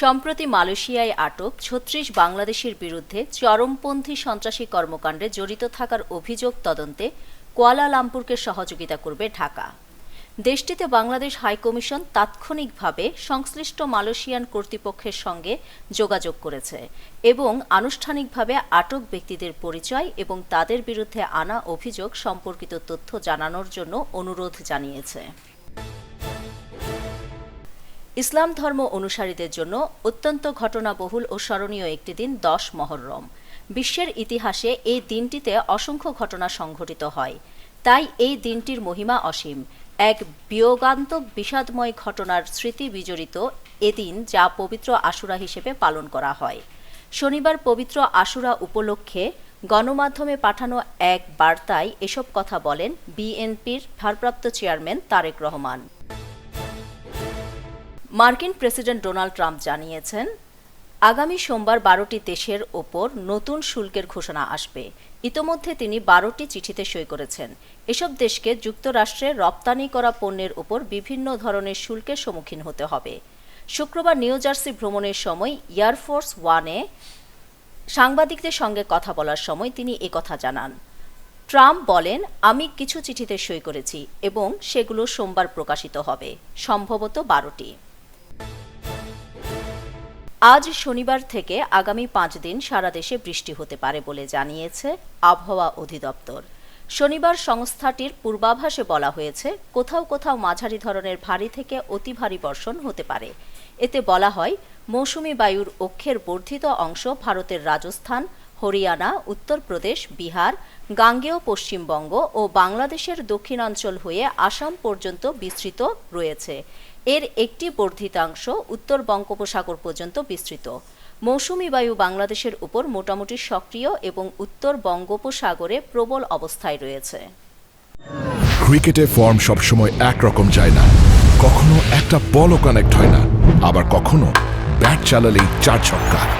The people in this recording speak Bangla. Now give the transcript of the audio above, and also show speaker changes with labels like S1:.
S1: সম্প্রতি মালয়েশিয়ায় আটক ছত্রিশ বাংলাদেশের বিরুদ্ধে চরমপন্থী সন্ত্রাসী কর্মকাণ্ডে জড়িত থাকার অভিযোগ তদন্তে কুয়ালালামপুরকে সহযোগিতা করবে ঢাকা। দেশটিতে বাংলাদেশ হাইকমিশন তাৎক্ষণিকভাবে সংশ্লিষ্ট মালয়েশিয়ান কর্তৃপক্ষের সঙ্গে যোগাযোগ করেছে এবং আনুষ্ঠানিকভাবে আটক ব্যক্তিদের পরিচয় এবং তাদের বিরুদ্ধে আনা অভিযোগ সম্পর্কিত তথ্য জানানোর জন্য অনুরোধ জানিয়েছে। ইসলাম ধর্ম অনুসারীদের জন্য অত্যন্ত ঘটনাবহুল ও স্মরণীয় একটি দিন দশ মহরম। বিশ্বের ইতিহাসে এই দিনটিতে অসংখ্য ঘটনা সংঘটিত হয়। তাই এই দিনটির মহিমা অসীম। এক বিয়োগান্ত বিষাদময় ঘটনার স্মৃতি বিজড়িত এদিন যা পবিত্র আশুরা হিসেবে পালন করা হয়। শনিবার পবিত্র আশুরা উপলক্ষে গণমাধ্যমে পাঠানো এক বার্তায় এসব কথা বলেন বিএনপির ভারপ্রাপ্ত চেয়ারম্যান তারেক রহমান। মার্কিন প্রেসিডেন্ট ডোনাল্ড ট্রাম্প জানিয়েছেন, আগামী সোমবার বারোটি দেশের ওপর নতুন শুল্কের ঘোষণা আসবে। ইতোমধ্যে তিনি বারোটি চিঠিতে সই করেছেন। এসব দেশকে যুক্তরাষ্ট্রে রপ্তানি করা পণ্যের উপর বিভিন্ন ধরনের শুল্কের সম্মুখীন হতে হবে। শুক্রবার নিউ জার্সি ভ্রমণের সময় এয়ারফোর্স ওয়ানে সাংবাদিকদের সঙ্গে কথা বলার সময় তিনি একথা জানান। ট্রাম্প বলেন, আমি কিছু চিঠিতে সই করেছি এবং সেগুলো সোমবার প্রকাশিত হবে। সম্ভবত বারোটি। আজ শনিবার থেকে আগামী পাঁচ দিন সারা দেশে বৃষ্টি হতে পারে বলে জানিয়েছে আবহাওয়া অধিদপ্তর। শনিবার সংস্থাটির পূর্বাভাসে বলা হয়েছে, কোথাও কোথাও মাঝারি ধরনের ভারী থেকে অতি ভারী বর্ষণ হতে পারে। এতে বলা হয়, মৌসুমি বায়ুর অক্ষের বর্ধিত অংশ ভারতের রাজস্থান হরিয়ানা উত্তরপ্রদেশ বিহার, গাঙ্গেয় পশ্চিমবঙ্গ ও বাংলাদেশের দক্ষিণাঞ্চল হয়ে আসাম পর্যন্ত বিস্তৃত রয়েছে। এর একটি বর্ধিতাংশ উত্তর বঙ্গোপসাগর পর্যন্ত বিস্তৃত। মৌসুমি বায়ু বাংলাদেশের উপর মোটামুটি সক্রিয় এবং উত্তর বঙ্গোপসাগরে প্রবল অবস্থায় রয়েছে।
S2: ক্রিকেটে ফর্ম সবসময় একরকম যায় না। কখনো একটা বলও কানেক্ট হয় না। আবার কখনো ব্যাট চালালেই চার ছক্কা।